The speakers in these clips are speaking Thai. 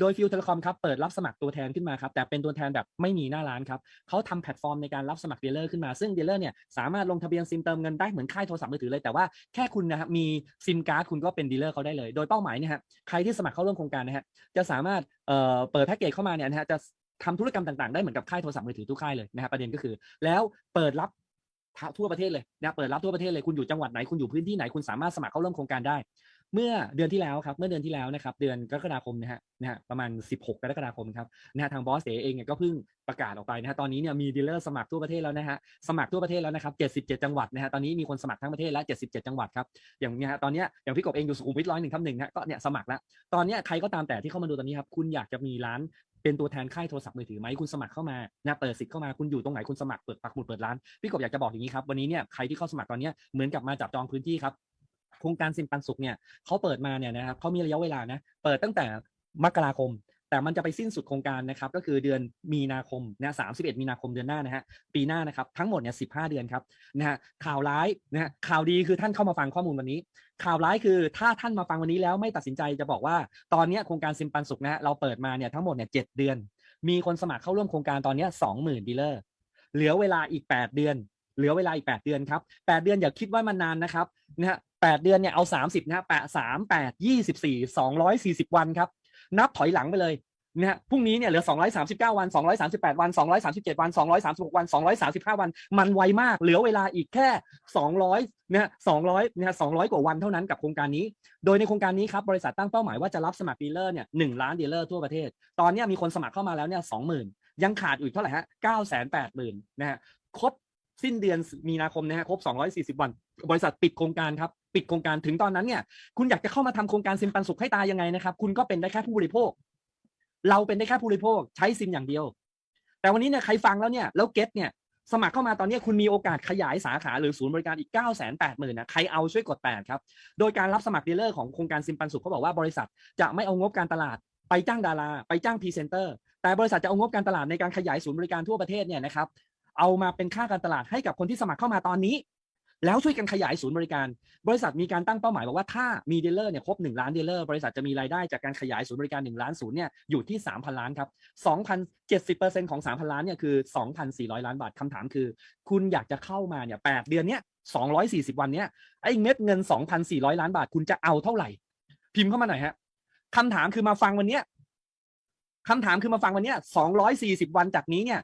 โดยฟิวเทเลคอมครับเปิดรับสมัครตัวแทนขึ้นมาครับแต่เป็นตัวแทนแบบไม่มีหน้าร้านครับเขาทำแพลตฟอร์มในการรับสมัครดีลเลอร์ขึ้นมาซึ่งดีลเลอร์เนี่ยสามารถลงทะเบียนซิมเติมเงินได้เหมือนค่ายโทรศัพท์มือถือเลยแต่ว่าแค่คุณนะครับมีซิมการ์ดคุณก็เป็นดีลเลอร์เขาได้เลย โดยเป้าหมายเนี่ยฮะใครที่สมัครเข้าร่วมโครงการนะฮะจะสามารถเอ่อเปิดแพ็กเกจเข้ามาเนี่ยนะฮะจะทำธุรกรรมต่างๆ ได้เหมือนกับค่ายโทรศัพท์มือถือทุกค่ายเลยนะฮะประเด็นก็คือ แล้วเปิดรับทั่วประเทศเลยนะเปิดรับทั่วประเทศเลยคุณอยู่จังหวัดไหนคุณอยู่พื้นที่ไหนคุณสามารถสมัครเข้าร่วมโครงการได้ เมื่อเดือนที่แล้วครับ เมื่อเดือนที่แล้วนะครับ เดือนกรกฎาคมนะฮะนะฮะประมาณ 16 กรกฎาคมครับนะฮะทางบอสเองเนี่ยก็เพิ่งประกาศออกไปนะฮะตอนนี้เนี่ยมีดีลเลอร์สมัครทั่วประเทศแล้วนะฮะสมัครทั่วประเทศแล้วนะครับ 77 จังหวัดนะฮะตอนนี้มีคนสมัครทั้งประเทศแล้ว 77 จังหวัดครับอย่างเนี้ยฮะตอนเนี้ยอย่างพี่กบเองอยู่สุขุมวิทร้อยหนึ่งทับหนึ่งฮะก็เนี่ยสมัครแล้วตอนเนี้ยใครก็ตามแต่ที่เข้ามาดูตอนนี้ครับคุณอยากจะมีร้านเป็นตัวแทนค่ายโทรศัพท์มือถือไหมคุณสมัครเข้ามานะเปิดสิทธิ์เข้ามาคุณอยู่ตรงไหนคุณสมัครเปิดปักหมุดเปิดร้านพี่กบอยากจะบอกอย่างนี้ครับวันนี้เนี่ยใครที่เข้าสมัครตอนนี้เหมือนกับมาจับจองพื้นที่ครับ โครงการซิมปันสุขเนี่ยเขาเปิดมาเนี่ยนะครับเขามีระยะเวลานะเปิดตั้งแต่มกราคม แต่มันจะไปสิ้นสุดโครงการนะครับก็คือเดือนมีนาคมนะ31มีนาคมเดือนหน้านะฮะปีหน้านะครับทั้งหมดเนี่ย15เดือนครับนะฮะข่าวร้ายนะฮะข่าวดีคือท่านเข้ามาฟังข้อมูลวันนี้ ข่าวร้ายคือถ้าท่านมาฟังวันนี้แล้วไม่ตัดสินใจจะบอกว่าตอนนี้โครงการซิมปันสุขนะฮะเราเปิดมาเนี่ยทั้งหมดเนี่ยเจ็ดเดือน มีคนสมัครเข้าร่วมโครงการตอนนี้สองหมื่นดีลเลอร์เหลือเวลาอีก 8 เดือน เหลือเวลาอีก 8 เดือนครับ 8 เดือนอย่าคิดว่ามันนานนะครับนะฮะ แเดือนเนี่ยเอา 30นะฮะแปดสามแปดยี่สิบสี่สองร้อยสี่สิบวันครับ นับถอยหลังไปเลยนะฮะพรุ่งนี้เนี่ยเหลือ 239 วัน 238 วัน 237 วัน 236 วัน 235 วัน มันไวมาก เหลือเวลาอีกแค่ 200นะฮะ200นะฮะ200 กว่าวันเท่านั้นกับโครงการนี้ โดยในโครงการนี้ครับ บริษัทตั้งเป้าหมายว่าจะรับสมัครดีลเลอร์เนี่ยหนึ่งล้านดีลเลอร์ทั่วประเทศ ตอนนี้มีคนสมัครเข้ามาแล้วเนี่ยสองหมื่นยังขาดอยู่เท่าไหร่ฮะเก้าแสนแปดหมื่นนะฮะครบ สิ้นเดือนมีนาคมนะฮะครบ 240 วัน บริษัทปิดโครงการครับ ปิดโครงการถึงตอนนั้นเนี่ย คุณอยากจะเข้ามาทำโครงการซิมปันสุขให้ตายยังไงนะครับ คุณก็เป็นได้แค่ผู้บริโภค เราเป็นได้แค่ผู้บริโภค ใช้ซิมอย่างเดียว แต่วันนี้เนี่ยใครฟังแล้วเนี่ยแล้วเก็ตเนี่ยสมัครเข้ามาตอนนี้คุณมีโอกาสขยายสาขาหรือศูนย์บริการอีก 9 8 0 0 0 0นะใครเอาช่วยกด 8 ครับ โดยการรับสมัครดีลเลอร์ของโครงการซิมปันสุขเขาบอกว่าบริษัทจะไม่เอางบการตลาดไปจ้างดารา ไปจ้างพรีเซนเตอร์ แต่บริษัทจะเอางบการตลาดในการขยายศูนย์บริการทั่วประเทศเนี่ยนะครับ เอามาเป็นค่าการตลาดให้กับคนที่สมัครเข้ามาตอนนี้ แล้วช่วยกันขยายศูนย์บริการ บริษัทมีการตั้งเป้าหมายบอกว่าถ้ามีดีลเลอร์เนี่ยครบ1ล้านดีลเลอร์บริษัทจะมีรายได้จากการขยายศูนย์บริการ1ล้านศูนย์เนี่ยอยู่ที่ 3,000 ล้านครับ2,070%ของ 3,000 ล้านเนี่ยคือ 2,400 ล้านบาทคำถามคือ คุณอยากจะเข้ามาเนี่ย8เดือนเนี้ย240 วันเนี้ยไอ้เม็ดเงิน 2,400 ล้านบาทคุณจะเอาเท่าไหร่ พิมพ์เข้ามาหน่อยฮะคำถามคือมาฟังวันเนี้ยคำถามคือมาฟังวันเนี้240 วันจากนี้เนี่ย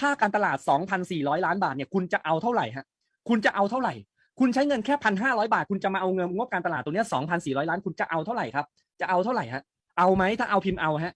ค่าการตลาด 2,400 ล้านบาทเนี่ยคุณจะเอาเท่าไหร่ฮะคุณจะเอาเท่าไหร่ คุณใช้เงินแค่พันห้าร้อยบาท คุณจะมาเอาเงินงบการตลาดตัวเนี้ย2,400ล้านคุณจะเอาเท่าไหร่ครับ จะเอาเท่าไหร่ฮะเอาไหมถ้าเอาพิมพ์เอาฮะ